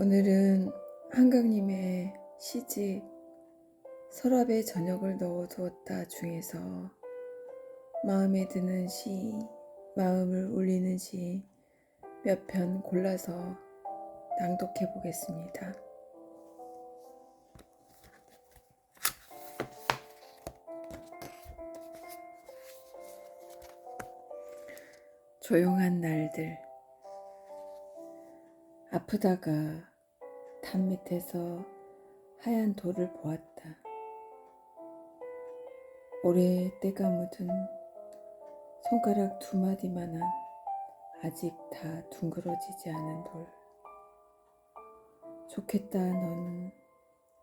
오늘은 한강님의 시집 서랍에 저녁을 넣어 두었다 중에서 마음에 드는 시, 마음을 울리는 시 몇 편 골라서 낭독해 보겠습니다. 조용한 날들 아프다가 담 밑에서 하얀 돌을 보았다. 오래 때가 묻은 손가락 두 마디만한 아직 다 둥그러지지 않은 돌. 좋겠다, 너는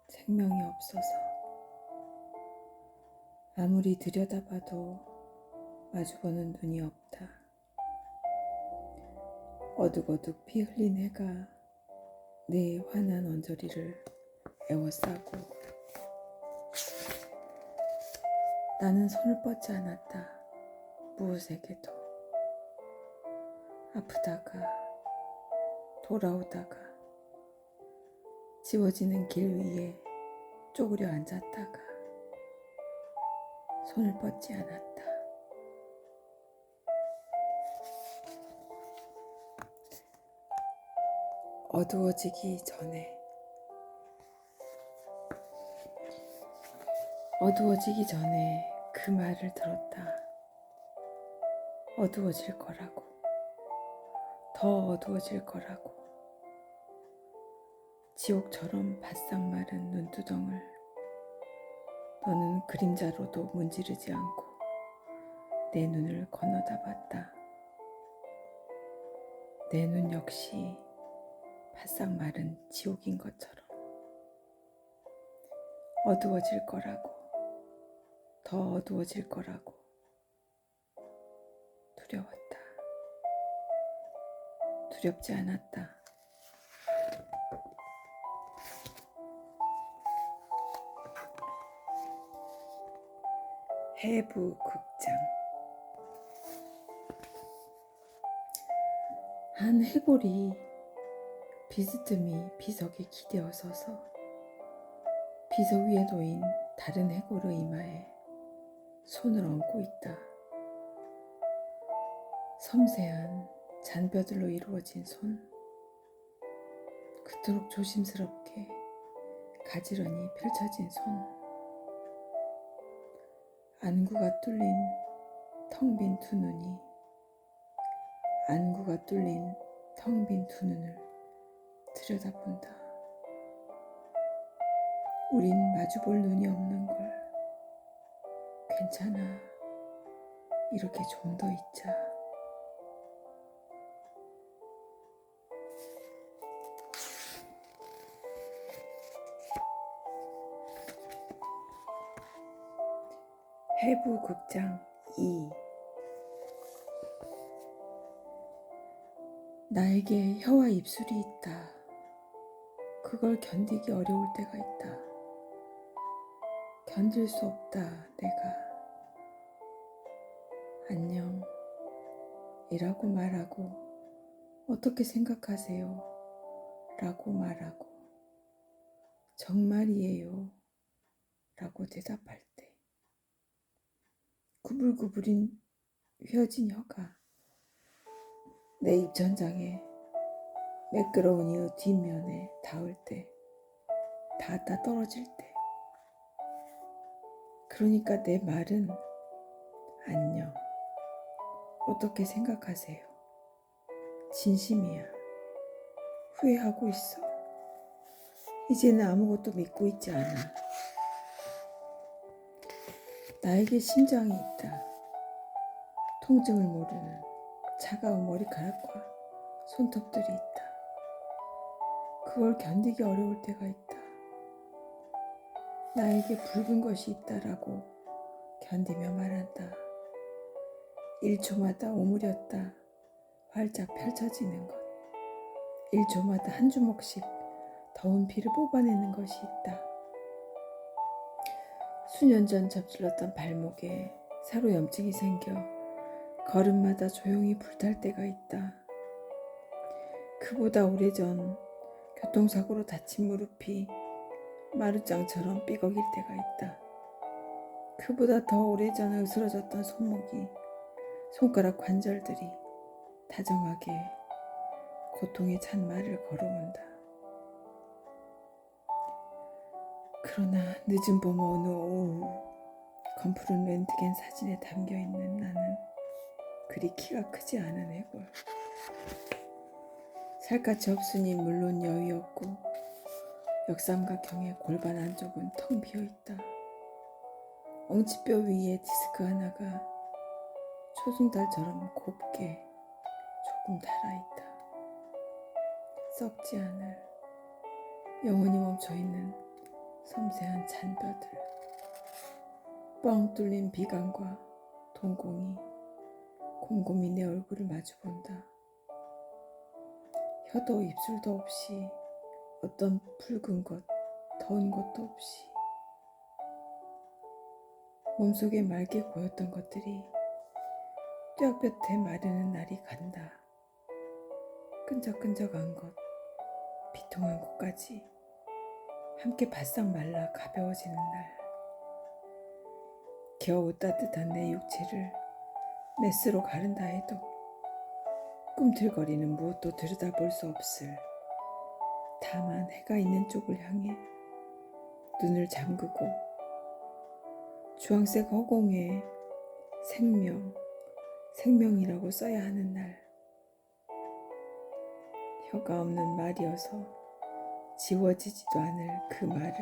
생명이 없어서. 아무리 들여다봐도 마주보는 눈이 없다. 어둑어둑 피 흘린 해가 내 환한 언저리를 애워싸고 나는 손을 뻗지 않았다. 무엇에게도 아프다가 돌아오다가 지워지는 길 위에 쪼그려 앉았다가 손을 뻗지 않았다. 어두워지기 전에 어두워지기 전에 그 말을 들었다. 어두워질 거라고. 더 어두워질 거라고. 지옥처럼 바싹 마른 눈두덩을 너는 그림자로도 문지르지 않고 내 눈을 건너다 봤다. 내 눈 역시 바싹 마른 지옥인 것처럼 어두워질 거라고 더 어두워질 거라고 두려웠다. 두렵지 않았다. 해부 극장 한 해골이 비스듬히 비석에 기대어 서서 비석 위에 놓인 다른 해골의 이마에 손을 얹고 있다. 섬세한 잔뼈들로 이루어진 손. 그토록 조심스럽게 가지런히 펼쳐진 손. 안구가 뚫린 텅 빈 두 눈이 안구가 뚫린 텅 빈 두 눈을 들여다본다. 우린 마주볼 눈이 없는 걸. 괜찮아. 이렇게 좀 더 있자. 해부 극장 2 나에게 혀와 입술이 있다. 그걸 견디기 어려울 때가 있다. 견딜 수 없다, 내가. 안녕. 이라고 말하고, 어떻게 생각하세요? 라고 말하고, 정말이에요. 라고 대답할 때, 구불구불인 휘어진 혀가 내 입천장에 매끄러운 이의 뒷면에 닿을 때, 닿았다 떨어질 때. 그러니까 내 말은 안녕. 어떻게 생각하세요? 진심이야. 후회하고 있어. 이제는 아무것도 믿고 있지 않아. 나에게 심장이 있다. 통증을 모르는 차가운 머리카락과 손톱들이 있다. 그걸 견디기 어려울 때가 있다. 나에게 붉은 것이 있다라고 견디며 말한다. 1초마다 오므렸다. 활짝 펼쳐지는 것. 1초마다 한 주먹씩 더운 피를 뽑아내는 것이 있다. 수년 전 접질렀던 발목에 새로 염증이 생겨 걸음마다 조용히 불탈 때가 있다. 그보다 오래전 교통사고로 다친 무릎이 마루장처럼 삐걱일 때가 있다. 그보다 더 오래전에 으스러졌던 손목이 손가락 관절들이 다정하게 고통에 찬 말을 걸어온다. 그러나 늦은 봄 어느 오후 검푸른 렌트겐 사진에 담겨 있는 나는 그리 키가 크지 않은 해골. 살갗이 없으니 물론 여유였고 역삼각형의 골반 안쪽은 텅 비어 있다. 엉치뼈 위에 디스크 하나가 초승달처럼 곱게 조금 달아있다. 썩지 않을 영원히 멈춰있는 섬세한 잔뼈들. 뻥 뚫린 비강과 동공이 곰곰이 내 얼굴을 마주본다. 혀도 입술도 없이 어떤 붉은 것, 더운 것도 없이 몸속에 맑게 고였던 것들이 뼈뼈에 마르는 날이 간다. 끈적끈적한 것, 비통한 것까지 함께 바싹 말라 가벼워지는 날. 겨우 따뜻한 내 육체를 메스로 가른다 해도 꿈틀거리는 무엇도 들여다볼 수 없을. 다만 해가 있는 쪽을 향해 눈을 잠그고 주황색 허공에 생명, 생명이라고 써야 하는 날. 혀가 없는 말이어서 지워지지도 않을 그 말을